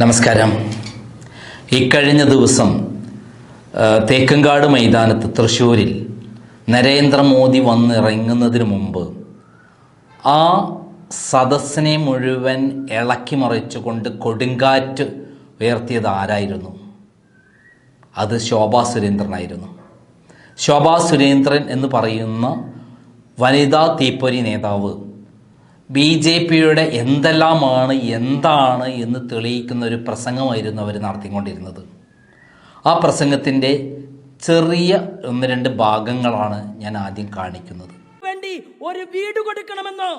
നമസ്കാരം. ഇക്കഴിഞ്ഞ ദിവസം തേക്കങ്കാട് മൈതാനത്ത് തൃശ്ശൂരിൽ നരേന്ദ്രമോദി വന്നിറങ്ങുന്നതിന് മുമ്പ് ആ സദസ്സിനെ മുഴുവൻ ഇളക്കി മറിച്ചുകൊണ്ട് കൊടുങ്കാറ്റ് ഉയർത്തിയത് ആരായിരുന്നു? അത് ശോഭാ സുരേന്ദ്രനായിരുന്നു. ശോഭാ സുരേന്ദ്രൻ എന്ന് പറയുന്ന വനിതാ തീപ്പൊരി നേതാവ് ബി ജെ പിയുടെ എന്തെല്ലാമാണ് എന്താണ് എന്ന് തെളിയിക്കുന്ന ഒരു പ്രസംഗമായിരുന്നു അവർ നടത്തിക്കൊണ്ടിരുന്നത്. ആ പ്രസംഗത്തിന്റെ ചെറിയ ഒന്ന് രണ്ട് ഭാഗങ്ങളാണ് ഞാൻ ആദ്യം കാണിക്കുന്നത്. വേണ്ടി ഒരു വീട് കൊടുക്കണമെന്നോ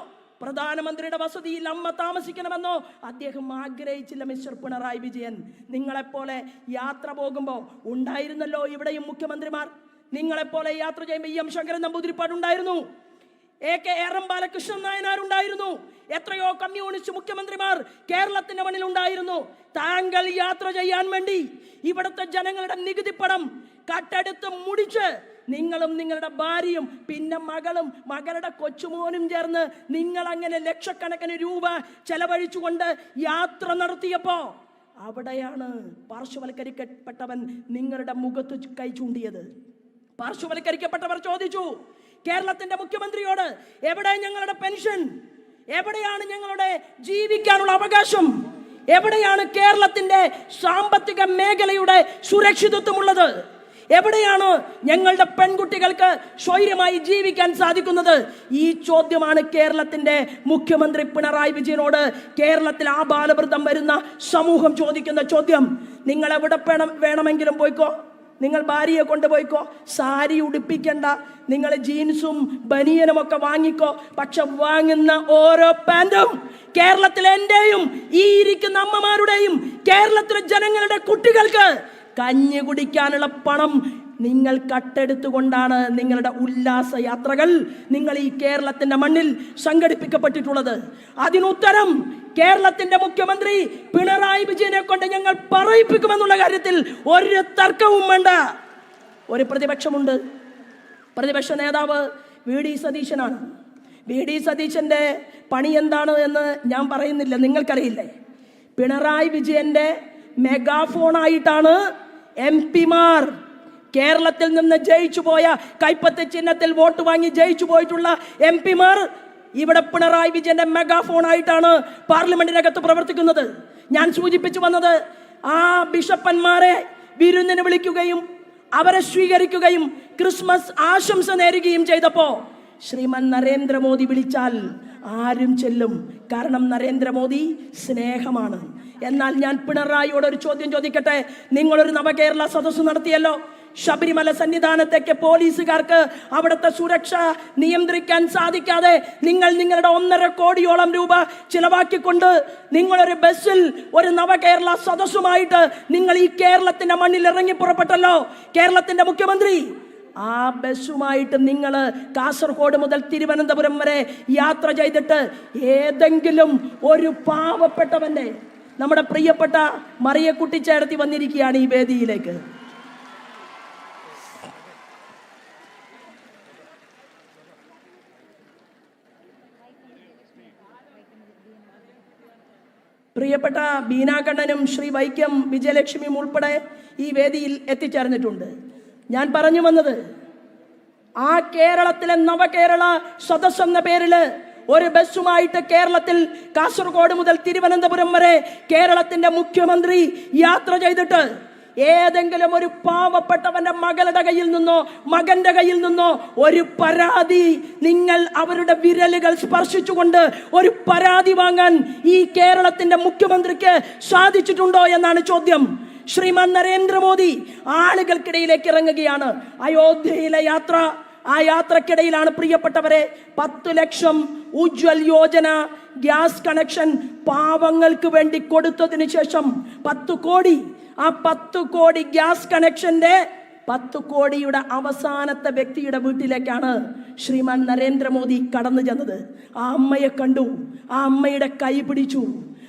പ്രധാനമന്ത്രിയുടെ വസതിയിൽ അമ്മ താമസിക്കണമെന്നോ അദ്ദേഹം ആഗ്രഹിച്ചില്ല മിസ്റ്റർ പിണറായി വിജയൻ. നിങ്ങളെപ്പോലെ യാത്ര പോകുമ്പോൾ ഉണ്ടായിരുന്നല്ലോ ഇവിടെയും മുഖ്യമന്ത്രിമാർ. നിങ്ങളെപ്പോലെ യാത്ര ചെയ്യുമ്പോൾ എം ശങ്കരൻ നമ്പൂതിരിപ്പാട് ഉണ്ടായിരുന്നു. A K R M Balakrishnan നായനാരുണ്ടായിരുന്നു എത്രയോ കമ്മ്യൂണിസ്റ്റ് മുഖ്യമന്ത്രിമാർ കേരളത്തിന്റെ മണ്ണിൽ ഉണ്ടായിരുന്നു. താങ്കൾ യാത്ര ചെയ്യാൻ വേണ്ടി ഇവിടുത്തെ ജനങ്ങളുടെ നികുതി പണം കട്ടെടുത്ത് മുടിച്ച് നിങ്ങളും നിങ്ങളുടെ ഭാര്യയും പിന്നെ മകളും മകളുടെ കൊച്ചുമോനും ചേർന്ന് നിങ്ങൾ അങ്ങനെ ലക്ഷക്കണക്കിന് രൂപ ചെലവഴിച്ചുകൊണ്ട് യാത്ര നടത്തിയപ്പോ അവിടെയാണ് പാർശ്വവൽക്കരിക്കപ്പെട്ടവൻ നിങ്ങളുടെ മുഖത്ത് കൈ ചൂണ്ടിയത്. പാർശ്വവൽക്കരിക്കപ്പെട്ടവർ ചോദിച്ചു കേരളത്തിന്റെ മുഖ്യമന്ത്രിയോട് എവിടെ ഞങ്ങളുടെ പെൻഷൻ? എവിടെയാണ് ഞങ്ങളുടെ ജീവിക്കാനുള്ള അവകാശം? എവിടെയാണ് കേരളത്തിന്റെ സാമ്പത്തിക മേഖലയുടെ സുരക്ഷിതത്വമുള്ളത്? എവിടെയാണ് ഞങ്ങളുടെ പെൺകുട്ടികൾക്ക് സ്വൈര്യമായി ജീവിക്കാൻ സാധിക്കുന്നത്? ഈ ചോദ്യമാണ് കേരളത്തിന്റെ മുഖ്യമന്ത്രി പിണറായി വിജയനോട് കേരളത്തിൽ ആ ബാലവൃദ്ധം വരുന്ന സമൂഹം ചോദിക്കുന്ന ചോദ്യം. നിങ്ങൾ എവിടെ വേണം വേണമെങ്കിലും പോയിക്കോ? നിങ്ങൾ ഭാര്യയെ കൊണ്ടുപോയിക്കോ. സാരി ഉടുപ്പിക്കണ്ട. നിങ്ങൾ ജീൻസും ബനിയനും ഒക്കെ വാങ്ങിക്കോ. പക്ഷെ വാങ്ങുന്ന ഓരോ പാന്റും കേരളത്തിലെ എന്റെയും ഈ ഇരിക്കുന്ന അമ്മമാരുടെയും കേരളത്തിലെ ജനങ്ങളുടെ കുട്ടികൾക്ക് കഞ്ഞി കുടിക്കാനുള്ള പണം നിങ്ങൾ കട്ടെടുത്തുകൊണ്ടാണ് നിങ്ങളുടെ ഉല്ലാസ യാത്രകൾ നിങ്ങൾ ഈ കേരളത്തിന്റെ മണ്ണിൽ സംഘടിപ്പിക്കപ്പെട്ടിട്ടുള്ളത്. അതിനുത്തരം കേരളത്തിന്റെ മുഖ്യമന്ത്രി പിണറായി വിജയനെ കൊണ്ട് ഞങ്ങൾ പറയിപ്പിക്കുമെന്നുള്ള കാര്യത്തിൽ ഒരു തർക്കവും വേണ്ട. ഒരു പ്രതിപക്ഷമുണ്ട്. പ്രതിപക്ഷ നേതാവ് വി ഡി സതീശനാണ്. വി ഡി സതീശന്റെ പണി എന്താണ് എന്ന് ഞാൻ പറയുന്നില്ല. നിങ്ങൾക്കറിയില്ലേ? പിണറായി വിജയന്റെ മെഗാഫോണായിട്ടാണ് എം പിമാർ കേരളത്തിൽ നിന്ന് ജയിച്ചു പോയ കൈപ്പത്ത് ചിഹ്നത്തിൽ വോട്ട് വാങ്ങി ജയിച്ചു പോയിട്ടുള്ള എം പിമാർ ഇവിടെ പിണറായി വിജയന്റെ മെഗാഫോൺ ആയിട്ടാണ് പാർലമെന്റിനകത്ത് പ്രവർത്തിക്കുന്നത്. ഞാൻ സൂചിപ്പിച്ചു വന്നത് ആ ബിഷപ്പന്മാരെ വിരുന്നിന് വിളിക്കുകയും അവരെ സ്വീകരിക്കുകയും ക്രിസ്മസ് ആശംസ നേരുകയും ചെയ്തപ്പോ ശ്രീമൻ നരേന്ദ്രമോദി വിളിച്ചാൽ ആരും ചെല്ലും. കാരണം നരേന്ദ്രമോദി സ്നേഹമാണ്. എന്നാൽ ഞാൻ പിണറായിയോട് ഒരു ചോദ്യം ചോദിക്കട്ടെ? നിങ്ങളൊരു നവകേരള സദസ്സ് നടത്തിയല്ലോ. ശബരിമല സന്നിധാനത്തേക്ക് പോലീസുകാർക്ക് അവിടുത്തെ സുരക്ഷ നിയന്ത്രിക്കാൻ സാധിക്കാതെ നിങ്ങൾ നിങ്ങളുടെ ഒന്നര കോടിയോളം രൂപ ചിലവാക്കിക്കൊണ്ട് നിങ്ങളൊരു ബസ്സിൽ ഒരു നവകേരള സദസ്സുമായിട്ട് നിങ്ങൾ ഈ കേരളത്തിന്റെ മണ്ണിൽ ഇറങ്ങി പുറപ്പെട്ടല്ലോ. കേരളത്തിന്റെ മുഖ്യമന്ത്രി ആ ബസ്സുമായിട്ട് നിങ്ങൾ കാസർഗോഡ് മുതൽ തിരുവനന്തപുരം വരെ യാത്ര ചെയ്തിട്ട് ഏതെങ്കിലും ഒരു പാവപ്പെട്ടവന്റെ നമ്മുടെ പ്രിയപ്പെട്ട മറിയക്കുട്ടി ചേർത്തി വന്നിരിക്കുകയാണ് ഈ വേദിയിലേക്ക്. പ്രിയപ്പെട്ട ബീനാകണ്ണനും ശ്രീ വൈക്കം വിജയലക്ഷ്മിയും ഉൾപ്പെടെ ഈ വേദിയിൽ എത്തിച്ചേർന്നിട്ടുണ്ട്. ഞാൻ പറഞ്ഞു വന്നത് ആ കേരളത്തിലെ നവകേരള സദസ് എന്ന പേരിൽ ഒരു ബസ്സുമായിട്ട് കേരളത്തിൽ കാസർഗോഡ് മുതൽ തിരുവനന്തപുരം വരെ കേരളത്തിന്റെ മുഖ്യമന്ത്രി യാത്ര ചെയ്തിട്ട് ഏതെങ്കിലും ഒരു പാവപ്പെട്ടവന്റെ മകളുടെ കയ്യിൽ നിന്നോ മകന്റെ കയ്യിൽ നിന്നോ ഒരു പരാതി നിങ്ങൾ അവരുടെ വിരലുകൾ സ്പർശിച്ചുകൊണ്ട് ഒരു പരാതി വാങ്ങാൻ ഈ കേരളത്തിന്റെ മുഖ്യമന്ത്രിക്ക് സാധിച്ചിട്ടുണ്ടോ എന്നാണ് ചോദ്യം. ശ്രീമാൻ നരേന്ദ്രമോദി ആളുകൾക്കിടയിലേക്ക് ഇറങ്ങുകയാണ്. അയോധ്യയിലെ യാത്ര ആ യാത്രക്കിടയിലാണ് പ്രിയപ്പെട്ടവരെ പത്ത് ലക്ഷം ഉജ്വൽ യോജന ഗ്യാസ് കണക്ഷൻ പാവങ്ങൾക്ക് വേണ്ടി കൊടുത്തതിന് ശേഷം പത്ത് കോടി ആ പത്ത് കോടി ഗ്യാസ് കണക്ഷന്റെ പത്ത് കോടിയുടെ അവസാനത്തെ വ്യക്തിയുടെ വീട്ടിലേക്കാണ് ശ്രീമാൻ നരേന്ദ്രമോദി കടന്നു ചെന്നത്. ആ അമ്മയെ കണ്ടു. ആ അമ്മയുടെ കൈ പിടിച്ചു.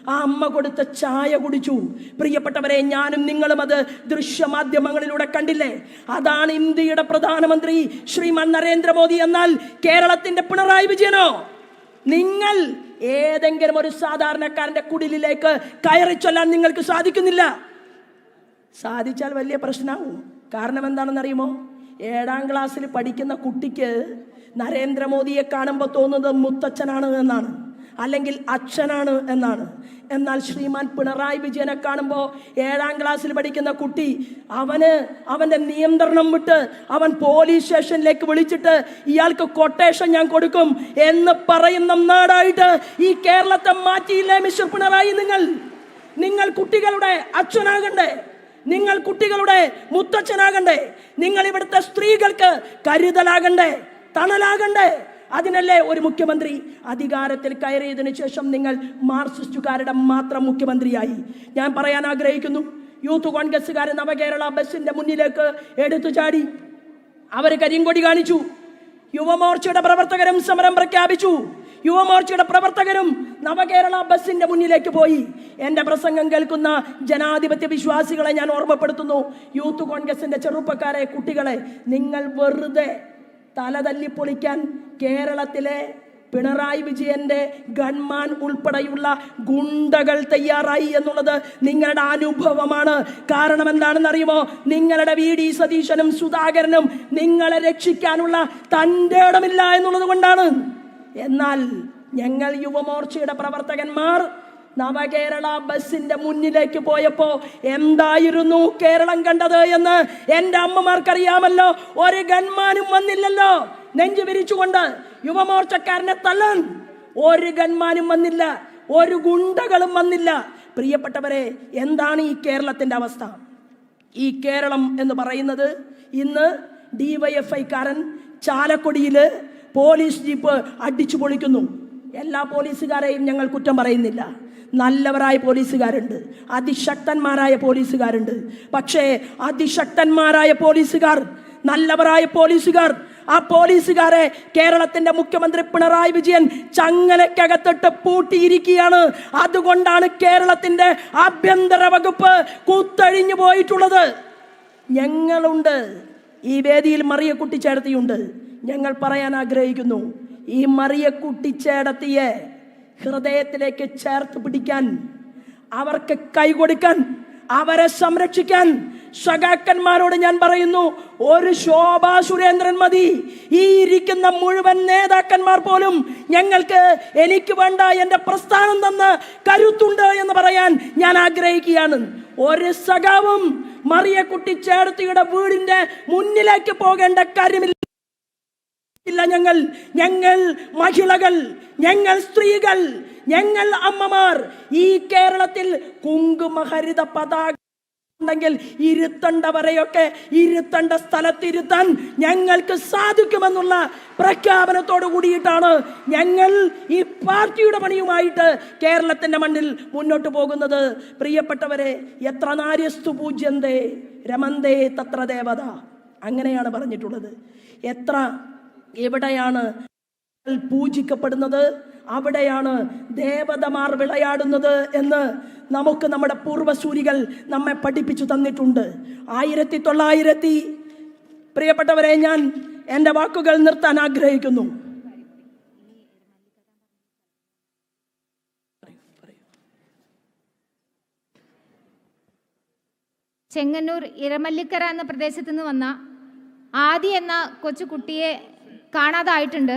ആ അമ്മ കൊടുത്ത ചായ കുടിച്ചു. പ്രിയപ്പെട്ടവരെ ഞാനും നിങ്ങളും അത് ദൃശ്യമാധ്യമങ്ങളിലൂടെ കണ്ടില്ലേ? അതാണ് ഇന്ത്യയുടെ പ്രധാനമന്ത്രി ശ്രീമാൻ നരേന്ദ്രമോദി എന്നാൽ കേരളത്തിന്റെ പിണറായി വിജയനോ? നിങ്ങൾ ഏതെങ്കിലും ഒരു സാധാരണക്കാരന്റെ കുടിലിലേക്ക് കയറി ചൊല്ലാൻ നിങ്ങൾക്ക് സാധിക്കുന്നില്ല. സാധിച്ചാൽ വലിയ പ്രശ്നമാവും. കാരണം എന്താണെന്നറിയുമോ? ഏഴാം ക്ലാസ്സിൽ പഠിക്കുന്ന കുട്ടിക്ക് നരേന്ദ്രമോദിയെ കാണുമ്പോൾ തോന്നുന്നത് മുത്തച്ഛനാണ് എന്നാണ്. അല്ലെങ്കിൽ അച്ഛനാണ് എന്നാണ്. എന്നാൽ ശ്രീമാൻ പിണറായി വിജയനെ കാണുമ്പോൾ ഏഴാം ക്ലാസ്സിൽ പഠിക്കുന്ന കുട്ടി അവന് അവന്റെ നിയന്ത്രണം വിട്ട് അവൻ പോലീസ് സ്റ്റേഷനിലേക്ക് വിളിച്ചിട്ട് ഇയാൾക്ക് കൊട്ടേഷൻ ഞാൻ കൊടുക്കും എന്ന് പറയുന്ന നാടായിട്ട് ഈ കേരളത്തെ മാറ്റിയില്ലേ മിസ്റ്റർ പിണറായി നിങ്ങൾ? നിങ്ങൾ കുട്ടികളുടെ അച്ഛനാകണ്ടേ? നിങ്ങൾ കുട്ടികളുടെ മുത്തച്ഛനാകണ്ടേ. നിങ്ങൾ ഇവിടുത്തെ സ്ത്രീകൾക്ക് കരുതലാകണ്ടേ തണലാകണ്ടേ. അതിനല്ലേ ഒരു മുഖ്യമന്ത്രി അധികാരത്തിൽ കയറിയതിന് ശേഷം നിങ്ങൾ മാർക്സിസ്റ്റുകാരുടെ മാത്രം മുഖ്യമന്ത്രിയായി? ഞാൻ പറയാൻ ആഗ്രഹിക്കുന്നു യൂത്ത് കോൺഗ്രസ്സുകാർ നവകേരള ബസ്സിന്റെ മുന്നിലേക്ക് എടുത്തു ചാടി. അവർ കരിങ്കൊടി കാണിച്ചു. യുവമോർച്ചയുടെ പ്രവർത്തകരും സമരം പ്രഖ്യാപിച്ചു. യുവമോർച്ചയുടെ പ്രവർത്തകരും നവകേരള ബസിന്റെ മുന്നിലേക്ക് പോയി. എന്റെ പ്രസംഗം കേൾക്കുന്ന ജനാധിപത്യ വിശ്വാസികളെ ഞാൻ ഓർമ്മപ്പെടുത്തുന്നു. യൂത്ത് കോൺഗ്രസിന്റെ ചെറുപ്പക്കാരെ കുട്ടികളെ നിങ്ങൾ വെറുതെ തലതല്ലി പൊളിക്കാൻ കേരളത്തിലെ പിണറായി വിജയന്റെ ഗൺമാൻ ഉൾപ്പെടെയുള്ള ഗുണ്ടകൾ തയ്യാറായി എന്നുള്ളത് നിങ്ങളുടെ അനുഭവമാണ്. കാരണം എന്താണെന്ന് അറിയുമോ നിങ്ങളുടെ വി ഡി സതീശനും സുധാകരനും നിങ്ങളെ രക്ഷിക്കാനുള്ള തന്റെ ഇടമില്ല എന്നുള്ളത് കൊണ്ടാണ്. എന്നാൽ ഞങ്ങൾ യുവമോർച്ചയുടെ പ്രവർത്തകന്മാർ നവകേരള ബസിന്റെ മുന്നിലേക്ക് പോയപ്പോ എന്തായിരുന്നു കേരളം കണ്ടത് എന്ന് എന്റെ അമ്മമാർക്കറിയാമല്ലോ. ഒരു ഗൺമാനും വന്നില്ലല്ലോ. നെഞ്ചു വിരിച്ചുകൊണ്ട് യുവമോർച്ചക്കാരനെ തള്ളാൻ ഒരു ഗൺമാനും വന്നില്ല. ഒരു ഗുണ്ടകളും വന്നില്ല. പ്രിയപ്പെട്ടവരെ എന്താണ് ഈ കേരളത്തിന്റെ അവസ്ഥ? ഈ കേരളം എന്ന് പറയുന്നത് ഇന്ന് ഡി വൈ എഫ് ഐക്കാരൻ ചാലക്കുടിയിൽ പോലീസ് ജീപ്പ് അടിച്ചു പൊളിക്കുന്നു. എല്ലാ പോലീസുകാരെയും ഞങ്ങൾ കുറ്റം പറയുന്നില്ല. നല്ലവരായ പോലീസുകാരുണ്ട്. അതിശക്തന്മാരായ പോലീസുകാരുണ്ട്. പക്ഷേ അതിശക്തന്മാരായ പോലീസുകാർ നല്ലവരായ പോലീസുകാർ ആ പോലീസുകാരെ കേരളത്തിന്റെ മുഖ്യമന്ത്രി പിണറായി വിജയൻ ചങ്ങലക്കകത്തിട്ട് പൂട്ടിയിരിക്കുകയാണ്. അതുകൊണ്ടാണ് കേരളത്തിന്റെ ആഭ്യന്തര വകുപ്പ് കൂത്തഴിഞ്ഞു പോയിട്ടുള്ളത്. ഞങ്ങളുണ്ട്. ഈ വേദിയിൽ മറിയ കുട്ടിച്ചേടത്തിയുണ്ട് ഞങ്ങൾ പറയാൻ ആഗ്രഹിക്കുന്നു. ഈ മറിയക്കുട്ടി കുട്ടിച്ചേടത്തിയെ ഹൃദയത്തിലേക്ക് ചേർത്ത് പിടിക്കാൻ അവർക്ക് കൈകൊടുക്കാൻ അവരെ സംരക്ഷിക്കാൻ സഖാക്കന്മാരോട് ഞാൻ പറയുന്നു ഒരു ശോഭാ സുരേന്ദ്രൻ മതി. ഈ ഇരിക്കുന്ന മുഴുവൻ നേതാക്കന്മാർ പോലും ഞങ്ങൾക്ക് എനിക്ക് വേണ്ട എന്റെ പ്രസ്ഥാനം തന്ന് കരുത്തുണ്ട് എന്ന് പറയാൻ ഞാൻ ആഗ്രഹിക്കുകയാണ്. ഒരു സഖാവും മറിയക്കുട്ടി ചേർത്തിയുടെ വീടിന്റെ മുന്നിലേക്ക് പോകേണ്ട കാര്യമില്ല. ഇല്ല ഞങ്ങൾ ഞങ്ങൾ മഹിളകൾ ഞങ്ങൾ സ്ത്രീകൾ ഞങ്ങൾ അമ്മമാർ. ഈ കേരളത്തിൽ കുങ്കുമഹരിത പതാക ഉണ്ടെങ്കിൽ ഇരുത്തേണ്ടവരെയൊക്കെ ഇരുത്തണ്ട സ്ഥലത്തിരുത്താൻ ഞങ്ങൾക്ക് സാധിക്കുമെന്നുള്ള പ്രഖ്യാപനത്തോട് കൂടിയിട്ടാണ് ഞങ്ങൾ ഈ പാർട്ടിയുടെ പണിയുമായിട്ട് കേരളത്തിന്റെ മണ്ണിൽ മുന്നോട്ട് പോകുന്നത്. പ്രിയപ്പെട്ടവരെ എത്ര നാര്യസ്തു പൂജ്യന്തേ രമന്തേ തത്ര ദേവത. അങ്ങനെയാണ് പറഞ്ഞിട്ടുള്ളത്. എത്ര എവിടെയാണ് പൂജിക്കപ്പെടുന്നത്? അവിടെയാണ് ദേവതമാർ വിളയാടുന്നത് എന്ന് നമുക്ക് നമ്മുടെ പൂർവസൂരികൾ നമ്മെ പഠിപ്പിച്ചു തന്നിട്ടുണ്ട്. ആയിരത്തി തൊള്ളായിരത്തി പ്രിയപ്പെട്ടവരെ ഞാൻ എന്റെ വാക്കുകൾ നിർത്താൻ ആഗ്രഹിക്കുന്നു. ചെങ്ങന്നൂർ ഇരമല്ലിക്കര എന്ന പ്രദേശത്തു നിന്ന് വന്ന ആദി എന്ന കൊച്ചു കുട്ടിയെ കാണാതായിട്ടുണ്ട്.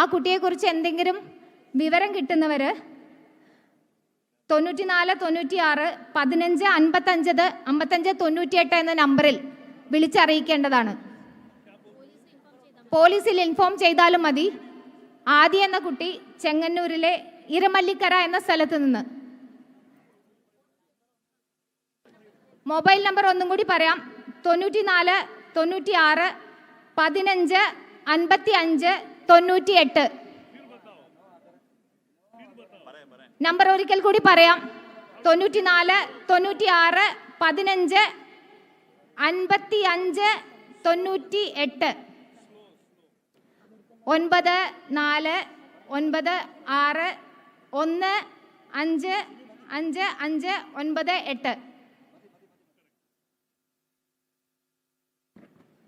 ആ കുട്ടിയെക്കുറിച്ച് എന്തെങ്കിലും വിവരം കിട്ടുന്നവർ തൊണ്ണൂറ്റിനാല് തൊണ്ണൂറ്റിയാറ് പതിനഞ്ച് അൻപത്തഞ്ചത് അമ്പത്തഞ്ച് തൊണ്ണൂറ്റിയെട്ട് എന്ന നമ്പറിൽ വിളിച്ചറിയിക്കേണ്ടതാണ്. പോലീസിൽ ഇൻഫോം ചെയ്താലും മതി. ആദി എന്ന കുട്ടി ചെങ്ങന്നൂരിലെ ഇരമല്ലിക്കര എന്ന സ്ഥലത്ത് നിന്ന്. മൊബൈൽ നമ്പർ ഒന്നും കൂടി പറയാം. തൊണ്ണൂറ്റി നാല് തൊണ്ണൂറ്റി ആറ് പതിനഞ്ച് അൻപത്തി അഞ്ച് തൊണ്ണൂറ്റി എട്ട് നമ്പർ ഒരിക്കൽ കൂടി പറയാം. തൊണ്ണൂറ്റി നാല് തൊണ്ണൂറ്റി ആറ് പതിനഞ്ച് അൻപത്തി അഞ്ച് തൊണ്ണൂറ്റി എട്ട് ഒൻപത് നാല് ഒൻപത് ആറ് ഒന്ന് അഞ്ച് അഞ്ച് അഞ്ച് ഒൻപത് എട്ട്.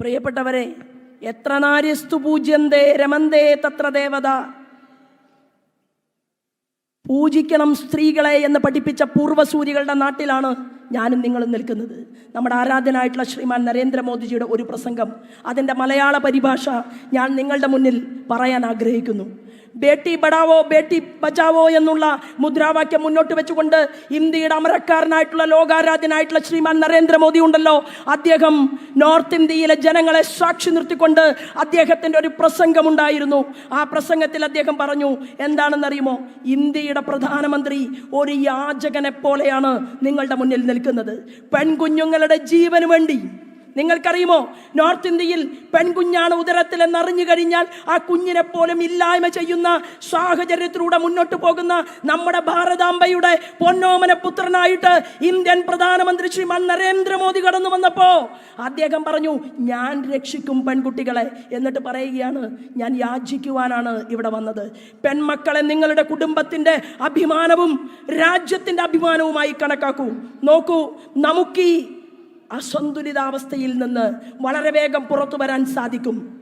പ്രിയപ്പെട്ടവരെ എത്ര നാര്യസ്തു പൂജ്യന്തേ രമന്തേ തത്ര ദേവത. പൂജിക്കണം സ്ത്രീകളെ എന്ന് പഠിപ്പിച്ച പൂർവസൂരികളുടെ നാട്ടിലാണ് ഞാനും നിങ്ങളും നിൽക്കുന്നത്. നമ്മുടെ ആരാധനായിട്ടുള്ള ശ്രീമാൻ നരേന്ദ്രമോദിജിയുടെ ഒരു പ്രസംഗം. അതിന്റെ മലയാള പരിഭാഷ ഞാൻ നിങ്ങളുടെ മുന്നിൽ പറയാൻ ആഗ്രഹിക്കുന്നു. ബേട്ടി ബടാവോ ബേട്ടി ബച്ചാവോ എന്നുള്ള മുദ്രാവാക്യം മുന്നോട്ട് വെച്ചുകൊണ്ട് ഇന്ത്യയുടെ അമരക്കാരനായിട്ടുള്ള ലോകാരാധ്യനായിട്ടുള്ള ശ്രീമാൻ നരേന്ദ്രമോദി ഉണ്ടല്ലോ. അദ്ദേഹം നോർത്ത് ഇന്ത്യയിലെ ജനങ്ങളെ സാക്ഷി നിർത്തിക്കൊണ്ട് അദ്ദേഹത്തിന്റെ ഒരു പ്രസംഗമുണ്ടായിരുന്നു. ആ പ്രസംഗത്തിൽ അദ്ദേഹം പറഞ്ഞു എന്താണെന്നറിയുമോ? ഇന്ത്യയുടെ പ്രധാനമന്ത്രി ഒരു യാചകനെ പോലെയാണ് നിങ്ങളുടെ മുന്നിൽ നിൽക്കുന്നത്. പെൺകുഞ്ഞുങ്ങളുടെ ജീവന് വേണ്ടി നിങ്ങൾക്കറിയുമോ? നോർത്ത് ഇന്ത്യയിൽ പെൺകുഞ്ഞാണ് ഉദരത്തിൽ എന്നറിഞ്ഞു കഴിഞ്ഞാൽ ആ കുഞ്ഞിനെ പോലും ഇല്ലായ്മ ചെയ്യുന്ന സാഹചര്യത്തിലൂടെ മുന്നോട്ട് പോകുന്ന നമ്മുടെ ഭാരതാംബയുടെ പൊന്നോമന പുത്രനായിട്ട് ഇന്ത്യൻ പ്രധാനമന്ത്രി ശ്രീമാൻ നരേന്ദ്രമോദി കടന്നു വന്നപ്പോ അദ്ദേഹം പറഞ്ഞു ഞാൻ രക്ഷിക്കും പെൺകുട്ടികളെ. എന്നിട്ട് പറയുകയാണ് ഞാൻ യാചിക്കുവാനാണ് ഇവിടെ വന്നത്. പെൺമക്കളെ നിങ്ങളുടെ കുടുംബത്തിന്റെ അഭിമാനവും രാജ്യത്തിന്റെ അഭിമാനവുമായി കണക്കാക്കൂ. നോക്കൂ നമുക്ക് അസന്തുലിതാവസ്ഥയിൽ നിന്ന് വളരെ വേഗം പുറത്തു വരാൻ സാധിക്കും.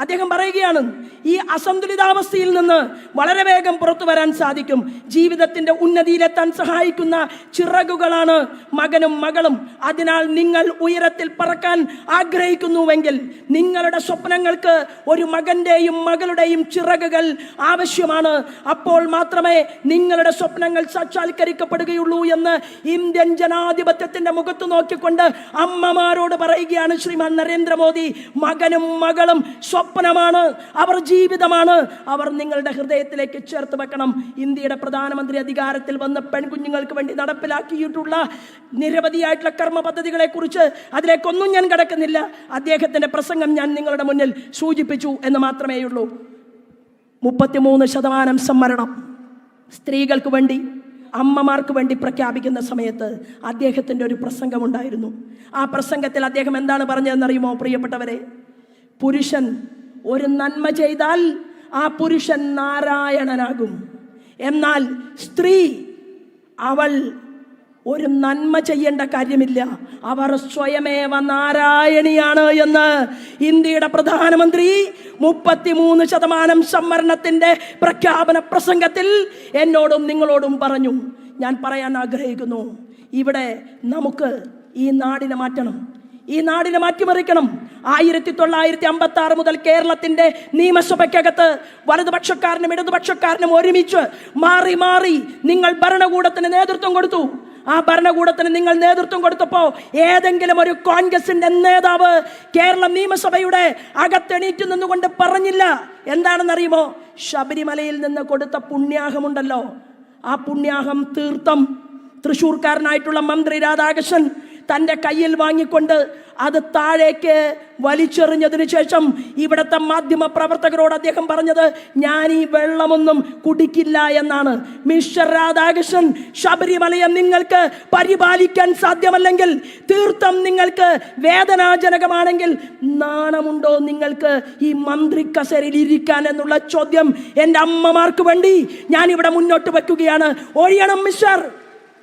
അദ്ദേഹം പറയുകയാണ് ഈ അസന്തുലിതാവസ്ഥയിൽ നിന്ന് വളരെ വേഗം പുറത്തു വരാൻ സാധിക്കും. ജീവിതത്തിന്റെ ഉന്നതിയിലെത്താൻ സഹായിക്കുന്ന ചിറകുകളാണ് മകനും മകളും. അതിനാൽ നിങ്ങൾ ഉയരത്തിൽ പറക്കാൻ ആഗ്രഹിക്കുന്നുവെങ്കിൽ നിങ്ങളുടെ സ്വപ്നങ്ങൾക്ക് ഒരു മകന്റെയും മകളുടെയും ചിറകുകൾ ആവശ്യമാണ്. അപ്പോൾ മാത്രമേ നിങ്ങളുടെ സ്വപ്നങ്ങൾ സാക്ഷാത്കരിക്കപ്പെടുകയുള്ളൂ എന്ന് ഇന്ത്യൻ ജനാധിപത്യത്തിന്റെ മുഖത്ത് നോക്കിക്കൊണ്ട് അമ്മമാരോട് പറയുകയാണ് ശ്രീമാൻ നരേന്ദ്രമോദി. മകനും മകളും സ്വപ്നമാണ് അവർ ജീവിതമാണ്. അവർ നിങ്ങളുടെ ഹൃദയത്തിലേക്ക് ചേർത്ത് വെക്കണം. ഇന്ത്യയുടെ പ്രധാനമന്ത്രി അധികാരത്തിൽ വന്ന പെൺകുഞ്ഞുങ്ങൾക്ക് വേണ്ടി നടപ്പിലാക്കിയിട്ടുള്ള നിരവധിയായിട്ടുള്ള കർമ്മ പദ്ധതികളെ കുറിച്ച് അതിലേക്കൊന്നും ഞാൻ കിടക്കുന്നില്ല. അദ്ദേഹത്തിന്റെ പ്രസംഗം ഞാൻ നിങ്ങളുടെ മുന്നിൽ സൂചിപ്പിച്ചു എന്ന് മാത്രമേ ഉള്ളൂ. മുപ്പത്തിമൂന്ന് ശതമാനം സംവരണം സ്ത്രീകൾക്ക് വേണ്ടി അമ്മമാർക്ക് വേണ്ടി പ്രഖ്യാപിക്കുന്ന സമയത്ത് അദ്ദേഹത്തിന്റെ ഒരു പ്രസംഗമുണ്ടായിരുന്നു. ആ പ്രസംഗത്തിൽ അദ്ദേഹം എന്താണ് പറഞ്ഞതെന്നറിയുമോ പ്രിയപ്പെട്ടവരെ? പുരുഷൻ ഒരു നന്മ ചെയ്താൽ ആ പുരുഷൻ നാരായണനാകും. എന്നാൽ സ്ത്രീ അവൾ ഒരു നന്മ ചെയ്യേണ്ട കാര്യമില്ല. അവർ സ്വയമേവ നാരായണിയാണ് എന്ന് ഇന്ത്യയുടെ പ്രധാനമന്ത്രി മുപ്പത്തിമൂന്ന് ശതമാനം സംവരണത്തിന്റെ പ്രഖ്യാപന പ്രസംഗത്തിൽ എന്നോടും നിങ്ങളോടും പറഞ്ഞു. ഞാൻ പറയാൻ ആഗ്രഹിക്കുന്നു ഇവിടെ നമുക്ക് ഈ നാടിനെ മാറ്റണം. ഈ നാടിനെ മാറ്റിമറിക്കണം. ആയിരത്തി തൊള്ളായിരത്തി അമ്പത്തി ആറ് മുതൽ കേരളത്തിന്റെ നിയമസഭയ്ക്കകത്ത് വലതുപക്ഷക്കാരനും ഇടതുപക്ഷക്കാരനും ഒരുമിച്ച് മാറി മാറി നിങ്ങൾ ഭരണകൂടത്തിന് നേതൃത്വം കൊടുത്തു. ആ ഭരണകൂടത്തിന് നിങ്ങൾ നേതൃത്വം കൊടുത്തപ്പോൾ ഏതെങ്കിലും ഒരു കോൺഗ്രസിന്റെ നേതാവ് കേരള നിയമസഭയുടെ അകത്തെണീറ്റ് നിന്നുകൊണ്ട് പറഞ്ഞില്ല. എന്താണെന്നറിയുമോ? ശബരിമലയിൽ നിന്ന് കൊടുത്ത പുണ്യാഹമുണ്ടല്ലോ. ആ പുണ്യാഹം തീർത്ഥം. തൃശൂർക്കാരനായിട്ടുള്ള മന്ത്രി രാധാകൃഷ്ണൻ തന്റെ കയ്യിൽ വാങ്ങിക്കൊണ്ട് അത് താഴേക്ക് വലിച്ചെറിഞ്ഞതിന് ശേഷം ഇവിടുത്തെ മാധ്യമ പ്രവർത്തകരോട് അദ്ദേഹം പറഞ്ഞത് ഞാൻ ഈ വെള്ളമൊന്നും കുടിക്കില്ല എന്നാണ്. മിസ്റ്റർ രാധാകൃഷ്ണൻ ശബരിമലയെ നിങ്ങൾക്ക് പരിപാലിക്കാൻ സാധ്യമല്ലെങ്കിൽ തീർത്ഥം നിങ്ങൾക്ക് വേദനാജനകമാണെങ്കിൽ നാണമുണ്ടോ നിങ്ങൾക്ക് ഈ മന്ത്രി കസേരയിൽ ഇരിക്കാൻ എന്നുള്ള ചോദ്യം എന്റെ അമ്മമാർക്ക് വേണ്ടി ഞാൻ ഇവിടെ മുന്നോട്ട് വയ്ക്കുകയാണ്. ഒഴിയണം മിസ്റ്റർ.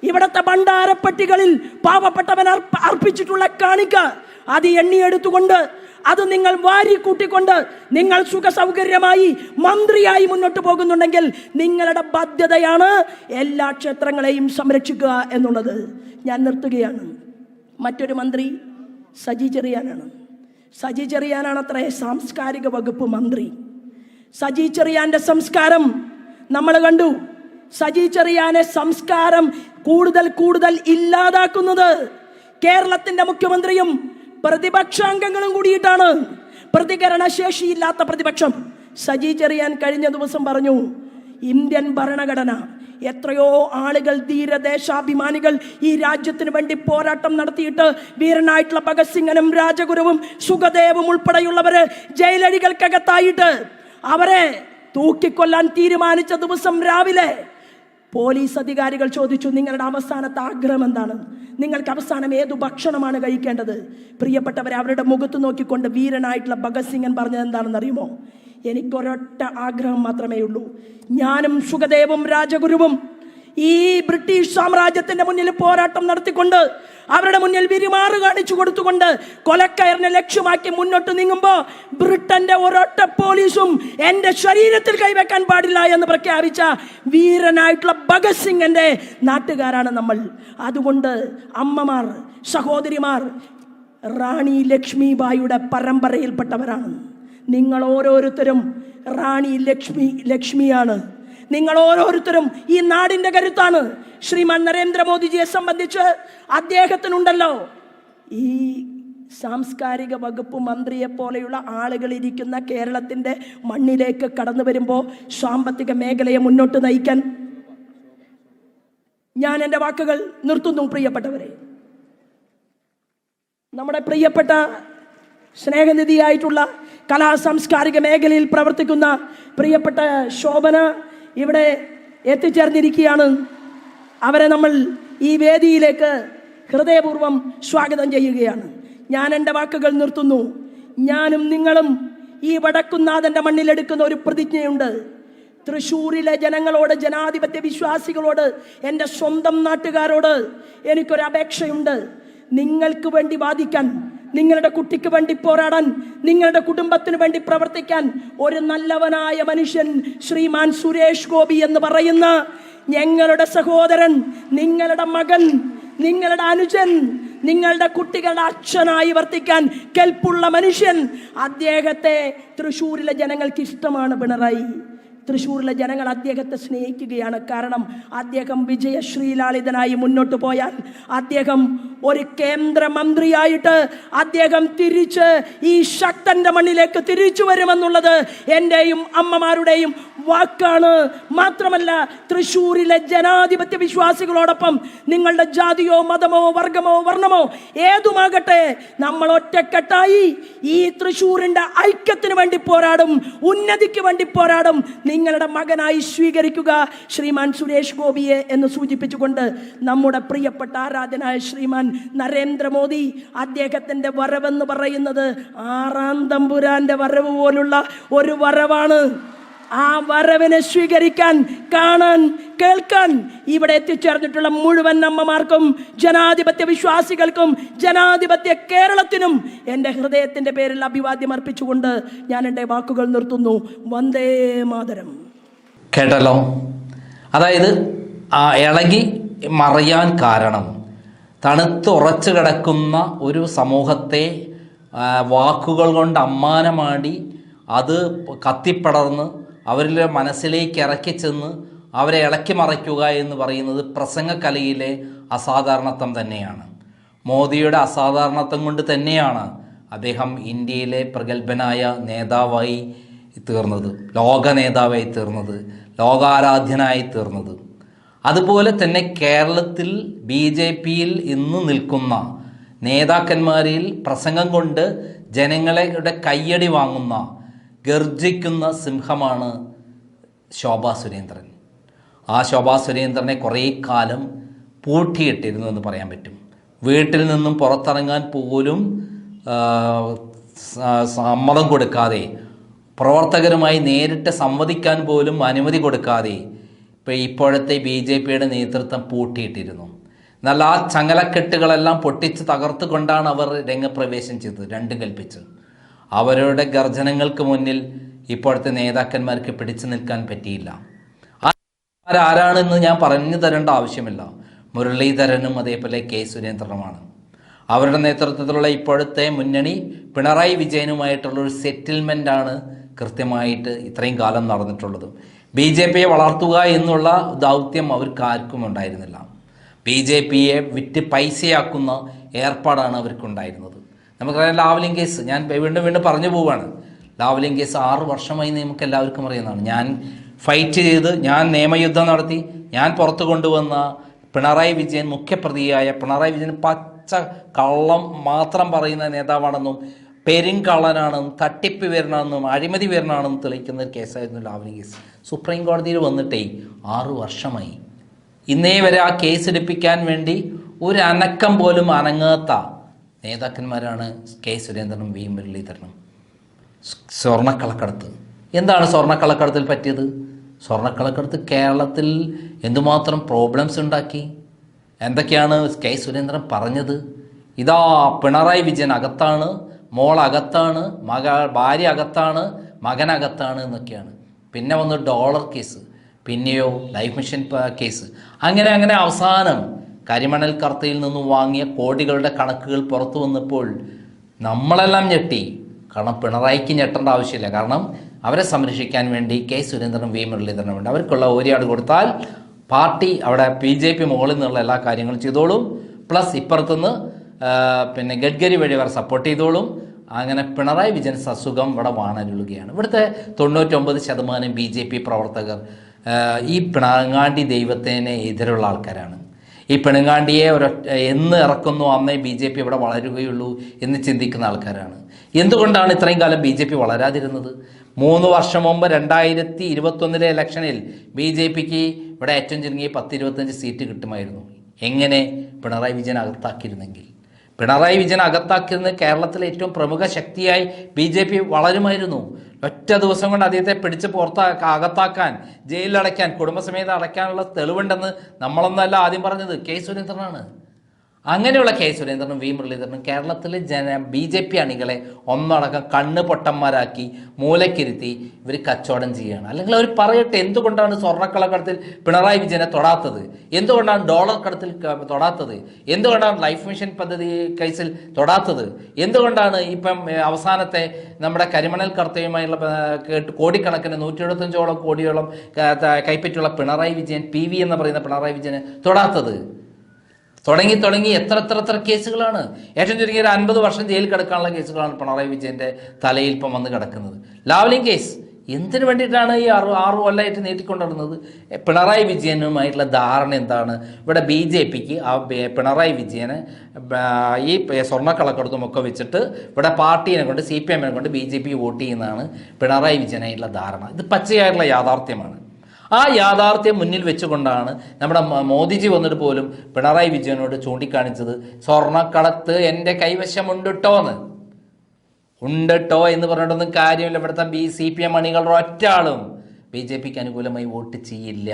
ഇവിടത്തെ ഭണ്ഡാരപ്പെട്ടികളിൽ പാവപ്പെട്ടവൻ അർപ്പ- അർപ്പിച്ചിട്ടുള്ള കാണിക്ക അത് എണ്ണിയെടുത്തുകൊണ്ട് അത് നിങ്ങൾ വാരി കൂട്ടിക്കൊണ്ട് നിങ്ങൾ സുഖസൗകര്യമായി മന്ത്രിയായി മുന്നോട്ട് പോകുന്നുണ്ടെങ്കിൽ നിങ്ങളുടെ ബാധ്യതയാണ് എല്ലാ ക്ഷേത്രങ്ങളെയും സംരക്ഷിക്കുക എന്നുള്ളത്. ഞാൻ നിർത്തുകയാണ്. മറ്റൊരു മന്ത്രി സജി ചെറിയാനാണ്. സജി ചെറിയാനാണ് അത്രേ സാംസ്കാരിക വകുപ്പ് മന്ത്രി. സജി ചെറിയാന്റെ സംസ്കാരം നമ്മൾ കണ്ടു. സജി ചെറിയാനെ സംസ്കാരം കൂടുതൽ കൂടുതൽ ഇല്ലാതാക്കുന്നത് കേരളത്തിന്റെ മുഖ്യമന്ത്രിയും പ്രതിപക്ഷാംഗങ്ങളും കൂടിയിട്ടാണ്. പ്രതികരണ ശേഷിയില്ലാത്ത പ്രതിപക്ഷം. സജി ചെറിയാൻ കഴിഞ്ഞ ദിവസം പറഞ്ഞു ഇന്ത്യൻ ഭരണഘടന എത്രയോ ആളുകൾ ധീരദേശാഭിമാനികൾ ഈ രാജ്യത്തിന് വേണ്ടി പോരാട്ടം നടത്തിയിട്ട് വീരനായിട്ടുള്ള ഭഗത് സിംഗനും രാജഗുരുവും സുഖദേവും ഉൾപ്പെടെയുള്ളവര് ജയിലഴികൾക്കകത്തായിട്ട് അവരെ തൂക്കിക്കൊല്ലാൻ തീരുമാനിച്ച ദിവസം രാവിലെ പോലീസ് അധികാരികൾ ചോദിച്ചു നിങ്ങളുടെ അവസാനത്തെ ആഗ്രഹം എന്താണ്? നിങ്ങൾക്ക് അവസാനം ഏതു ഭക്ഷണമാണ് കഴിക്കേണ്ടത്? പ്രിയപ്പെട്ടവരെ അവരുടെ മുഖത്ത് നോക്കിക്കൊണ്ട് വീരനായിട്ടുള്ള ഭഗത് സിംഗൻ പറഞ്ഞത് എന്താണെന്ന് അറിയുമോ? എനിക്കൊരൊറ്റ ആഗ്രഹം മാത്രമേ ഉള്ളൂ. ഞാനും സുഖദേവും രാജഗുരുവും ഈ ബ്രിട്ടീഷ് സാമ്രാജ്യത്തിന്റെ മുന്നിൽ പോരാട്ടം നടത്തിക്കൊണ്ട് അവരുടെ മുന്നിൽ വിരിമാറ് കാണിച്ചു കൊടുത്തുകൊണ്ട് കൊലക്കയറിനെ ലക്ഷ്യമാക്കി മുന്നോട്ട് നീങ്ങുമ്പോൾ ബ്രിട്ടന്റെ ഒരൊറ്റ പോലീസും എന്റെ ശരീരത്തിൽ കൈവെക്കാൻ പാടില്ല എന്ന് പ്രഖ്യാപിച്ച വീരനായിട്ടുള്ള ഭഗത് സിംഗിന്റെ നാട്ടുകാരാണ് നമ്മൾ. അതുകൊണ്ട് അമ്മമാർ സഹോദരിമാർ റാണി ലക്ഷ്മിബായിയുടെ പരമ്പരയിൽപ്പെട്ടവരാണ്. നിങ്ങൾ ഓരോരുത്തരും റാണി ലക്ഷ്മി ലക്ഷ്മിയാണ്. നിങ്ങൾ ഓരോരുത്തരും ഈ നാടിന്റെ കരുത്താണ്. ശ്രീമാൻ നരേന്ദ്രമോദിജിയെ സംബന്ധിച്ച് അദ്ദേഹത്തിനുണ്ടല്ലോ. ഈ സാംസ്കാരിക വകുപ്പ് മന്ത്രിയെ പോലെയുള്ള ആളുകൾ ഇരിക്കുന്ന കേരളത്തിന്റെ മണ്ണിലേക്ക് കടന്നു വരുമ്പോൾ സാമ്പത്തിക മേഖലയെ മുന്നോട്ട് നയിക്കാൻ ഞാൻ എന്റെ വാക്കുകൾ നിർത്തുന്നു പ്രിയപ്പെട്ടവരെ. നമ്മുടെ പ്രിയപ്പെട്ട സ്നേഹനിധിയായിട്ടുള്ള കലാ സാംസ്കാരിക മേഖലയിൽ പ്രവർത്തിക്കുന്ന പ്രിയപ്പെട്ട ശോഭന ഇവിടെ എത്തിച്ചേർന്നിരിക്കുകയാണ്. അവരെ നമ്മൾ ഈ വേദിയിലേക്ക് ഹൃദയപൂർവം സ്വാഗതം ചെയ്യുകയാണ്. ഞാൻ എന്റെ വാക്കുകൾ നിർത്തുന്നു. ഞാനും നിങ്ങളും ഈ വടക്കുന്നാഥന്റെ മണ്ണിലെടുക്കുന്ന ഒരു പ്രതിജ്ഞയുണ്ട്. തൃശ്ശൂരിലെ ജനങ്ങളോട് ജനാധിപത്യ വിശ്വാസികളോട് എന്റെ സ്വന്തം നാട്ടുകാരോട് എനിക്കൊരു അപേക്ഷയുണ്ട്. നിങ്ങൾക്ക് വേണ്ടി വാദിക്കാൻ നിങ്ങളുടെ കുട്ടിക്ക് വേണ്ടി പോരാടാൻ നിങ്ങളുടെ കുടുംബത്തിന് വേണ്ടി പ്രവർത്തിക്കാൻ ഒരു നല്ലവനായ മനുഷ്യൻ ശ്രീമാൻ സുരേഷ് ഗോപി എന്ന് പറയുന്ന ഞങ്ങളുടെ സഹോദരൻ നിങ്ങളുടെ മകൻ നിങ്ങളുടെ അനുജൻ നിങ്ങളുടെ കുട്ടികളുടെ അച്ഛനായി വർത്തിക്കാൻ കെൽപ്പുള്ള മനുഷ്യൻ അദ്ദേഹത്തെ തൃശ്ശൂരിലെ ജനങ്ങൾക്ക് ഇഷ്ടമാണ് പിണറായി. തൃശ്ശൂരിലെ ജനങ്ങൾ അദ്ദേഹത്തെ സ്നേഹിക്കുകയാണ്. കാരണം അദ്ദേഹം വിജയശ്രീലാളിതനായി മുന്നോട്ട് പോയാൽ അദ്ദേഹം ഒരു കേന്ദ്രമന്ത്രിയായിട്ട് അദ്ദേഹം തിരിച്ച് ഈ ശക്തന്റെ മണ്ണിലേക്ക് തിരിച്ചു വരുമെന്നുള്ളത് എന്റെയും അമ്മമാരുടെയും വാക്കാണ്. മാത്രമല്ല തൃശ്ശൂരിലെ ജനാധിപത്യ വിശ്വാസികളോടൊപ്പം നിങ്ങളുടെ ജാതിയോ മതമോ വർഗമോ വർണമോ ഏതുമാകട്ടെ നമ്മൾ ഒറ്റക്കെട്ടായി ഈ തൃശ്ശൂരിന്റെ ഐക്യത്തിന് വേണ്ടി പോരാടും ഉന്നതിക്ക് വേണ്ടി പോരാടും. നിങ്ങളുടെ മകനായി സ്വീകരിക്കുക ശ്രീമാൻ സുരേഷ് ഗോപിയെ എന്ന് സൂചിപ്പിച്ചുകൊണ്ട് നമ്മുടെ പ്രിയപ്പെട്ട ആരാധനായ ശ്രീമാൻ നരേന്ദ്രമോദി അദ്ദേഹത്തിന്റെ വരവെന്ന് പറയുന്നത് ആറാം തമ്പുരാന്റെ വരവ് പോലുള്ള ഒരു വരവാണ്. ആ വരവിനെ സ്വീകരിക്കാൻ കാണാൻ കേൾക്കാൻ ഇവിടെ എത്തിച്ചേർന്നിട്ടുള്ള മുഴുവൻ അമ്മമാർക്കും ജനാധിപത്യ വിശ്വാസികൾക്കും ജനാധിപത്യ കേരളത്തിനും എന്റെ ഹൃദയത്തിന്റെ പേരിൽ അഭിവാദ്യം അർപ്പിച്ചുകൊണ്ട് ഞാൻ എന്റെ വാക്കുകൾ നിർത്തുന്നു. വന്ദേ മാതരം. കേട്ടല്ലോ? അതായത് ഇളകി മറയാൻ കാരണം. തണുത്തുറച്ചു കിടക്കുന്ന ഒരു സമൂഹത്തെ വാക്കുകൾ കൊണ്ട് അമ്മാനമാടി അത് കത്തിപ്പടർന്ന് അവരുടെ മനസ്സിലേക്ക് ഇറക്കി ചെന്ന് അവരെ ഇളക്കി മറയ്ക്കുക എന്ന് പറയുന്നത് പ്രസംഗകലയിലെ അസാധാരണത്വം തന്നെയാണ്. മോദിയുടെ അസാധാരണത്വം കൊണ്ട് തന്നെയാണ് അദ്ദേഹം ഇന്ത്യയിലെ പ്രഗത്ഭനായ നേതാവായി തീർന്നത് ലോക നേതാവായി തീർന്നത് ലോകാരാധ്യനായി തീർന്നത്. അതുപോലെ തന്നെ കേരളത്തിൽ ബി ജെ പിയിൽ ഇന്ന് നിൽക്കുന്ന നേതാക്കന്മാരിൽ പ്രസംഗം കൊണ്ട് ജനങ്ങളുടെ കയ്യടി വാങ്ങുന്ന ഗർജിക്കുന്ന സിംഹമാണ് ശോഭാ സുരേന്ദ്രൻ. ആ ശോഭാ സുരേന്ദ്രനെ കുറേ കാലം പൂട്ടിയിട്ടിരുന്നു എന്ന് പറയാൻ പറ്റും. വീട്ടിൽ നിന്നും പുറത്തിറങ്ങാൻ പോലും സമ്മതം കൊടുക്കാതെ പ്രവർത്തകരുമായി നേരിട്ട് സംവദിക്കാൻ പോലും അനുമതി കൊടുക്കാതെ ഇപ്പോൾ ഇപ്പോഴത്തെ ബി ജെ പിയുടെ നേതൃത്വം പൂട്ടിയിട്ടിരുന്നു. എന്നാൽ ആ ചങ്ങലക്കെട്ടുകളെല്ലാം പൊട്ടിച്ച് തകർത്തുകൊണ്ടാണ് അവർ രംഗപ്രവേശം ചെയ്തത് രണ്ടും കൽപ്പിച്ച്. അവരുടെ ഗർജനങ്ങൾക്ക് മുന്നിൽ ഇപ്പോഴത്തെ നേതാക്കന്മാർക്ക് പിടിച്ചു നിൽക്കാൻ പറ്റിയില്ല. ആരാണെന്ന് ഞാൻ പറഞ്ഞു തരേണ്ട ആവശ്യമില്ല. മുരളീധരനും അതേപോലെ കെ സുരേന്ദ്രനുമാണ്. അവരുടെ നേതൃത്വത്തിലുള്ള ഇപ്പോഴത്തെ മുന്നണി പിണറായി വിജയനുമായിട്ടുള്ള ഒരു സെറ്റിൽമെന്റാണ് കൃത്യമായിട്ട് ഇത്രയും കാലം നടന്നിട്ടുള്ളത്. ബി ജെ പിയെ വളർത്തുക എന്നുള്ള ദൗത്യം അവർക്ക് ആർക്കും ഉണ്ടായിരുന്നില്ല. ബി ജെ പിയെ വിറ്റ് പൈസയാക്കുന്ന ഏർപ്പാടാണ് അവർക്കുണ്ടായിരുന്നത്. നമുക്കറിയാം ലാവ്ലിംഗ് കേസ് ഞാൻ വീണ്ടും വീണ്ടും പറഞ്ഞു പോവുകയാണ്. ലാവ്ലിംഗ് കേസ് ആറ് വർഷമായി നമുക്ക് എല്ലാവർക്കും അറിയുന്നതാണ്. ഞാൻ ഫൈറ്റ് ചെയ്ത് ഞാൻ നിയമയുദ്ധം നടത്തി ഞാൻ പുറത്തു കൊണ്ടുവന്ന പിണറായി വിജയൻ മുഖ്യപ്രതിയായ പിണറായി വിജയൻ പച്ച കള്ളം മാത്രം പറയുന്ന നേതാവാണെന്നും പെരുങ്കള്ളനാണെന്നും തട്ടിപ്പ് വരണമെന്നും അഴിമതി വരണമെന്നും തെളിയിക്കുന്ന ഒരു കേസായിരുന്നു ലാവ്ലി കേസ്. സുപ്രീം കോടതിയിൽ വന്നിട്ടേ ആറു വർഷമായി. ഇന്നേ വരെ ആ കേസ് എടുപ്പിക്കാൻ വേണ്ടി ഒരു അനക്കം പോലും അനങ്ങാത്ത നേതാക്കന്മാരാണ് കെ സുരേന്ദ്രനും വി മുരളീധരനും. സ്വർണക്കളക്കടത്ത് എന്താണ് സ്വർണക്കളക്കടത്തിൽ പറ്റിയത്? സ്വർണക്കളക്കടത്ത് കേരളത്തിൽ എന്തുമാത്രം പ്രോബ്ലംസ് ഉണ്ടാക്കി? എന്തൊക്കെയാണ് കെ സുരേന്ദ്രൻ പറഞ്ഞത്? ഇതാ പിണറായി വിജയൻ അകത്താണ് മോൾ അകത്താണ് മക ഭാര്യ അകത്താണ് മകനകത്താണ് എന്നൊക്കെയാണ്. പിന്നെ വന്ന് ഡോളർ കേസ് പിന്നെയോ ലൈഫ് മിഷൻ കേസ്. അങ്ങനെ അങ്ങനെ അവസാനം കരിമണൽ കർത്തയിൽ നിന്നും വാങ്ങിയ കോടികളുടെ കണക്കുകൾ പുറത്തു വന്നപ്പോൾ നമ്മളെല്ലാം ഞെട്ടി. കാരണം പിണറായിക്ക് ഞെട്ടേണ്ട ആവശ്യമില്ല. കാരണം അവരെ സംരക്ഷിക്കാൻ വേണ്ടി കെ സുരേന്ദ്രനും വി മുരളീധരനും വേണ്ടി അവർക്കുള്ള ഓരിയാട് കൊടുത്താൽ പാർട്ടി അവിടെ ബി ജെ പി മുകളിൽ നിന്നുള്ള എല്ലാ കാര്യങ്ങളും ചെയ്തോളും. പ്ലസ് ഇപ്പുറത്തുനിന്ന് പിന്നെ ഗഡ്കരി വഴി അവർ സപ്പോർട്ട് ചെയ്തോളും. അങ്ങനെ പിണറായി വിജയൻ സസുഖം ഇവിടെ വാണരുളുകയാണ് ഇവിടുത്തെ തൊണ്ണൂറ്റൊമ്പത് ശതമാനം ബി ജെ പി പ്രവർത്തകർ ഈ പിണങ്ങാണ്ടി ദൈവത്തിന് എതിരുള്ള ആൾക്കാരാണ്. ഈ പിണങ്ങാണ്ടിയെ ഒരൊറ്റ എന്ന് ഇറക്കുന്നു അന്നേ ബി ജെ പി ഇവിടെ വളരുകയുള്ളൂ എന്ന് ചിന്തിക്കുന്ന ആൾക്കാരാണ്. എന്തുകൊണ്ടാണ് ഇത്രയും കാലം ബി ജെ പി വളരാതിരുന്നത്? മൂന്ന് വർഷം മുമ്പ് രണ്ടായിരത്തി ഇരുപത്തൊന്നിലെ ഇലക്ഷനിൽ ബി ജെ പിക്ക് ഇവിടെ ഏറ്റവും ചുരുങ്ങിയ പത്ത് ഇരുപത്തഞ്ച് സീറ്റ് കിട്ടുമായിരുന്നു. എങ്ങനെ പിണറായി വിജയൻ അകത്താക്കിയിരുന്നെങ്കിൽ? പിണറായി വിജയൻ അകത്താക്കിയിരുന്ന് കേരളത്തിലെ ഏറ്റവും പ്രമുഖ ശക്തിയായി ബി ജെ പി വളരുമായിരുന്നു. ഒറ്റ ദിവസം കൊണ്ട് അദ്ദേഹത്തെ പിടിച്ച് പുറത്താ അകത്താക്കാൻ ജയിലിലടയ്ക്കാൻ കുടുംബസമേതം അടയ്ക്കാനുള്ള തെളിവുണ്ടെന്ന് നമ്മളൊന്നല്ല ആദ്യം പറഞ്ഞത്. കെ സുരേന്ദ്രനാണ്. അങ്ങനെയുള്ള കെ സുരേന്ദ്രനും വി മുരളീധരനും കേരളത്തിലെ ജന ബി ജെ പി അണികളെ ഒന്നടക്കം കണ്ണ് പൊട്ടന്മാരാക്കി മൂലക്കിരുത്തി ഇവർ കച്ചവടം ചെയ്യുകയാണ്. അല്ലെങ്കിൽ അവർ പറയട്ടെ എന്തുകൊണ്ടാണ് സ്വർണക്കളക്കടത്തിൽ പിണറായി വിജയനെ തൊടാത്തത്? എന്തുകൊണ്ടാണ് ഡോളർ കടത്തിൽ തൊടാത്തത്? എന്തുകൊണ്ടാണ് ലൈഫ് മിഷൻ പദ്ധതി കേസിൽ തൊടാത്തത്? എന്തുകൊണ്ടാണ് ഇപ്പം അവസാനത്തെ നമ്മുടെ കരിമണൽ കർത്തയുമായുള്ള കേട്ട് കോടിക്കണക്കിന് നൂറ്റി എഴുപത്തഞ്ചോളം കോടിയോളം കൈപ്പറ്റിയുള്ള പിണറായി വിജയൻ പി വി എന്ന് പറയുന്ന പിണറായി വിജയനെ തൊടാത്തത്? തുടങ്ങി തുടങ്ങി എത്ര എത്ര എത്ര കേസുകളാണ്. ഏറ്റവും ചുരുങ്ങിയ ഒരു അൻപത് വർഷം ജയിലിൽ കിടക്കാനുള്ള കേസുകളാണ് പിണറായി വിജയന്റെ തലയിൽ ഇപ്പം വന്ന് കിടക്കുന്നത്. ലാവ്ലിംഗ് കേസ് എന്തിനു വേണ്ടിയിട്ടാണ് ഈ ആറ് ആറ് കൊല്ലമായിട്ട് നീട്ടിക്കൊണ്ടിരുന്നത്? പിണറായി വിജയനുമായിട്ടുള്ള ധാരണ എന്താണ്? ഇവിടെ ബി ജെ പിക്ക് ആ പിണറായി വിജയനെ ഈ സ്വർണക്കളക്കടത്തും ഒക്കെ വെച്ചിട്ട് ഇവിടെ പാർട്ടീനെ കൊണ്ട് സി പി എമ്മിനെ കൊണ്ട് ബി ജെ പി വോട്ട് ചെയ്യുന്നതാണ് പിണറായി വിജയനായിട്ടുള്ള ധാരണ. ഇത് പച്ചയായിട്ടുള്ള യാഥാർത്ഥ്യമാണ്. ആ യാഥാർത്ഥ്യം മുന്നിൽ വെച്ചുകൊണ്ടാണ് നമ്മുടെ മോദിജി വന്നിട്ട് പോലും പിണറായി വിജയനോട് ചൂണ്ടിക്കാണിച്ചത്. സ്വർണക്കടത്ത് എന്റെ കൈവശമുണ്ടിട്ടോ എന്ന് ഉണ്ടിട്ടോ എന്ന് പറഞ്ഞിട്ടൊന്നും കാര്യമില്ല. ഇവിടുത്തെ ബി സി പി എം അണികളുടെ ഒറ്റ ആളും ബി ജെ പിക്ക് അനുകൂലമായി വോട്ട് ചെയ്യില്ല.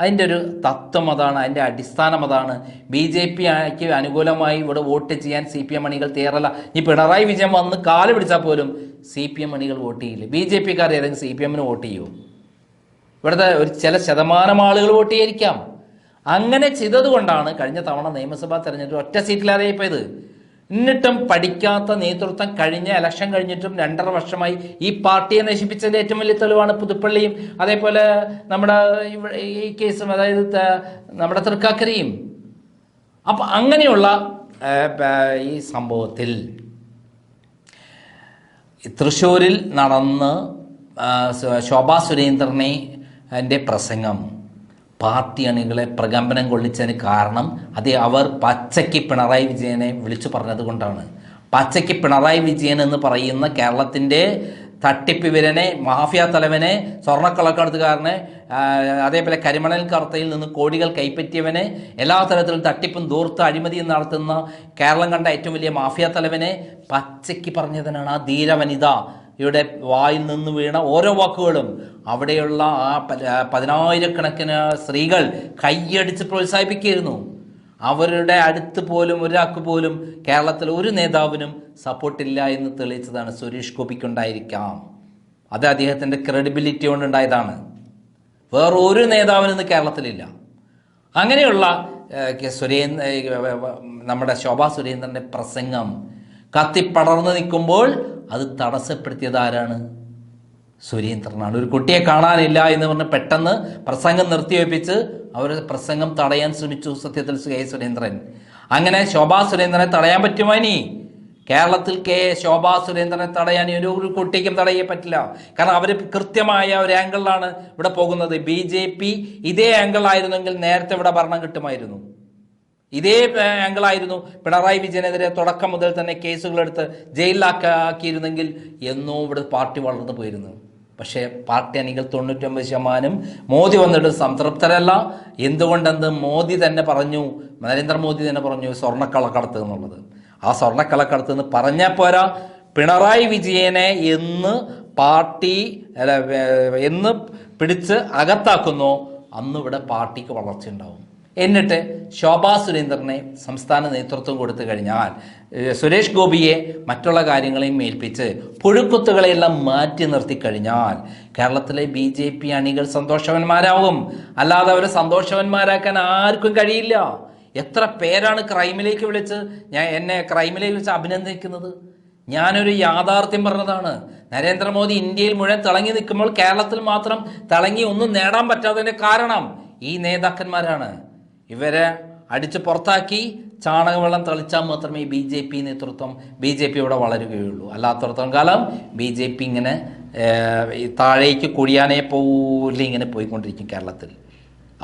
അതിന്റെ ഒരു തത്വം അതാണ് അതിന്റെ അടിസ്ഥാനം അതാണ്. ബി ജെ പിക്ക് അനുകൂലമായി ഇവിടെ വോട്ട് ചെയ്യാൻ സി പി എം അണികൾ തയ്യാറല്ല. ഈ പിണറായി വിജയൻ വന്ന് കാൽ പിടിച്ചാൽ പോലും സി പി എം അണികൾ വോട്ട് ചെയ്യില്ല. ബി ജെ പിക്കാർ ഏതെങ്കിലും സി പി എമ്മിന് വോട്ട് ചെയ്യുമോ ഇവിടുത്തെ ഒരു ചില ശതമാനം ആളുകൾ വോട്ട് ചെയ്യായിരിക്കാം. അങ്ങനെ ചെയ്തത് കൊണ്ടാണ് കഴിഞ്ഞ തവണ നിയമസഭാ തെരഞ്ഞെടുപ്പ് ഒറ്റ സീറ്റിലാതെ പോയത്. എന്നിട്ടും പഠിക്കാത്ത നേതൃത്വം കഴിഞ്ഞ ഇലക്ഷൻ കഴിഞ്ഞിട്ടും രണ്ടര വർഷമായി ഈ പാർട്ടിയെ നശിപ്പിച്ചതിന്റെ ഏറ്റവും വലിയ തെളിവാണ് പുതുപ്പള്ളിയും അതേപോലെ നമ്മുടെ ഈ കേസും അതായത് നമ്മുടെ തൃക്കാക്കരയും. അപ്പൊ അങ്ങനെയുള്ള ഈ സംഭവത്തിൽ തൃശ്ശൂരിൽ നടന്ന് ശോഭാ സുരേന്ദ്രനെ എന്റെ പ്രസംഗം. പാർട്ടി അണികളെ പ്രകമ്പനം കൊള്ളിച്ചതിന് കാരണം അത് അവർ പച്ചയ്ക്ക് പിണറായി വിജയനെ വിളിച്ചു പറഞ്ഞത് കൊണ്ടാണ് പച്ചയ്ക്ക് പിണറായി വിജയൻ എന്ന് പറയുന്ന കേരളത്തിന്റെ തട്ടിപ്പ് വിരനെ മാഫിയ തലവനെ സ്വർണക്കളക്കടത്തുകാരനെ അതേപോലെ കരിമണൽ കറുത്തയിൽ നിന്ന് കോടികൾ കൈപ്പറ്റിയവനെ എല്ലാ തരത്തിലും തട്ടിപ്പും ദൂർത്ത് അഴിമതിയും നടത്തുന്ന കേരളം കണ്ട ഏറ്റവും വലിയ മാഫിയ തലവനെ പച്ചയ്ക്ക് പറഞ്ഞതിനാണ് ആ ധീരവനിത യുടെ വായിൽ നിന്ന് വീണ ഓരോ വാക്കുകളും. അവിടെയുള്ള ആ പതിനായിരക്കണക്കിന് സ്ത്രീകൾ കൈയടിച്ച് പ്രോത്സാഹിപ്പിക്കുകയായിരുന്നു. അവരുടെ അടുത്ത് പോലും ഒരാൾക്ക് പോലും കേരളത്തിൽ ഒരു നേതാവിനും സപ്പോർട്ടില്ല എന്ന് തെളിയിച്ചതാണ് സുരേഷ് ഗോപിക്കുണ്ടായിരിക്കാം. അത് അദ്ദേഹത്തിന്റെ ക്രെഡിബിലിറ്റി കൊണ്ടുണ്ടായതാണ്. വേറെ ഒരു നേതാവിനും കേരളത്തിലില്ല. അങ്ങനെയുള്ള സുരേന്ദ്ര നമ്മുടെ ശോഭാ സുരേന്ദ്രന്റെ പ്രസംഗം കത്തിപ്പടർന്ന് നിൽക്കുമ്പോൾ അത് തടസ്സപ്പെടുത്തിയത് ആരാണ്? സുരേന്ദ്രനാണ്. ഒരു കുട്ടിയെ കാണാനില്ല എന്ന് പറഞ്ഞ് പെട്ടെന്ന് പ്രസംഗം നിർത്തിവെപ്പിച്ച് അവർ പ്രസംഗം തടയാൻ ശ്രമിച്ചു സത്യത്തിൽ കെ സുരേന്ദ്രൻ. അങ്ങനെ ശോഭാ സുരേന്ദ്രനെ തടയാൻ പറ്റുമോ ഇനി? കേരളത്തിൽ കെ ശോഭാ സുരേന്ദ്രനെ തടയാൻ ഒരു കുട്ടിക്കും തടയാൻ പറ്റില്ല. കാരണം അവർ കൃത്യമായ ഒരു ആംഗിളിലാണ് ഇവിടെ പോകുന്നത്. ബി ജെ പി ഇതേ ആംഗിൾ ആയിരുന്നെങ്കിൽ നേരത്തെ ഇവിടെ ഭരണം കിട്ടുമായിരുന്നു. ഇതേ ആംഗിളായിരുന്നു പിണറായി വിജയനെതിരെ തുടക്കം മുതൽ തന്നെ കേസുകളെടുത്ത് ജയിലിലാക്കിയിരുന്നെങ്കിൽ എന്നോ ഇവിടെ പാർട്ടി വളർന്നു പോയിരുന്നു. പക്ഷേ പാർട്ടി അണികൾ തൊണ്ണൂറ്റൊമ്പത് ശതമാനം മോദി വന്നിട്ട് സംതൃപ്തരല്ല. എന്തുകൊണ്ടെന്ന് മോദി തന്നെ പറഞ്ഞു നരേന്ദ്രമോദി തന്നെ പറഞ്ഞു സ്വർണക്കളക്കടത്ത് എന്നുള്ളത്. ആ സ്വർണക്കളക്കടത്ത് എന്ന് പറഞ്ഞാൽ പോരാ പിണറായി വിജയനെ എന്ന് പാർട്ടി അല്ല, എന്ന് പിടിച്ച് അകത്താക്കുന്നോ. അന്ന് ഇവിടെ പാർട്ടിക്ക് വളർച്ച ഉണ്ടാവും എന്നിട്ട് ശോഭാ സുരേന്ദ്രനെ സംസ്ഥാന നേതൃത്വം കൊടുത്തു കഴിഞ്ഞാൽ സുരേഷ് ഗോപിയെ മറ്റുള്ള കാര്യങ്ങളെയും ഏൽപ്പിച്ച് പുഴുക്കുത്തുകളെയെല്ലാം മാറ്റി നിർത്തി കഴിഞ്ഞാൽ കേരളത്തിലെ ബി ജെ പി അണികൾ സന്തോഷവന്മാരാവും. അല്ലാതെ അവരെ സന്തോഷവന്മാരാക്കാൻ ആർക്കും കഴിയില്ല. എത്ര പേരാണ് ക്രൈമിലേക്ക് വിളിച്ച് ഞാൻ എന്നെ ക്രൈമിലേക്ക് വിളിച്ച് അഭിനന്ദിക്കുന്നത്? ഞാനൊരു യാഥാർത്ഥ്യം പറഞ്ഞതാണ്. നരേന്ദ്രമോദി ഇന്ത്യയിൽ മുഴുവൻ തിളങ്ങി നിൽക്കുമ്പോൾ കേരളത്തിൽ മാത്രം തിളങ്ങി ഒന്നും നേടാൻ പറ്റാത്തതിന്റെ കാരണം ഈ നേതാക്കന്മാരാണ്. ഇവരെ അടിച്ച് പുറത്താക്കി ചാണകവെള്ളം തളിച്ചാൽ മാത്രമേ ബി ജെ പി നേതൃത്വം ബി ജെ പി ഇവിടെ വളരുകയുള്ളൂ. അല്ലാത്തടത്തോളം കാലം ബി ജെ പി ഇങ്ങനെ താഴേക്ക് കുഴിയാനെ പോലെ ഇങ്ങനെ പോയിക്കൊണ്ടിരിക്കും കേരളത്തിൽ.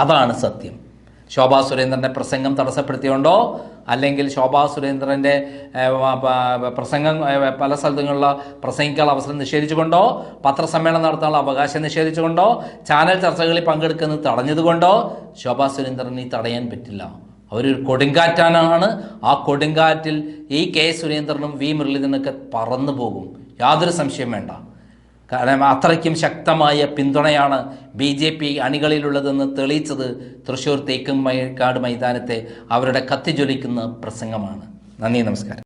അതാണ് സത്യം. ശോഭാ സുരേന്ദ്രന്റെ പ്രസംഗം തടസ്സപ്പെടുത്തിയുണ്ടോ? അല്ലെങ്കിൽ ശോഭാ സുരേന്ദ്രന്റെ പ്രസംഗം പല സ്ഥലത്തുള്ള പ്രസംഗിക്കാനുള്ള അവസരം നിഷേധിച്ചുകൊണ്ടോ? പത്രസമ്മേളനം നടത്താനുള്ള അവകാശം നിഷേധിച്ചുകൊണ്ടോ? ചാനൽ ചർച്ചകളിൽ പങ്കെടുക്കുന്നത് തടഞ്ഞതുകൊണ്ടോ? ശോഭാ സുരേന്ദ്രനെ തടയാൻ പറ്റില്ല. അവരൊരു കൊടുങ്കാറ്റാനാണ് ആ കൊടുങ്കാറ്റിൽ ഈ കെ സുരേന്ദ്രനും വി മുരളീധരനൊക്കെ പറന്നു പോകും. യാതൊരു സംശയം വേണ്ട. കാരണം അത്രയ്ക്കും ശക്തമായ പിന്തുണയാണ് ബി ജെ പി അണികളിലുള്ളതെന്ന് തെളിയിച്ചത് തൃശ്ശൂർ മയക്കാട് മൈതാനത്തെ അവരുടെ കത്തിജ്വലിക്കുന്ന പ്രസംഗമാണ്. നന്ദി നമസ്കാരം.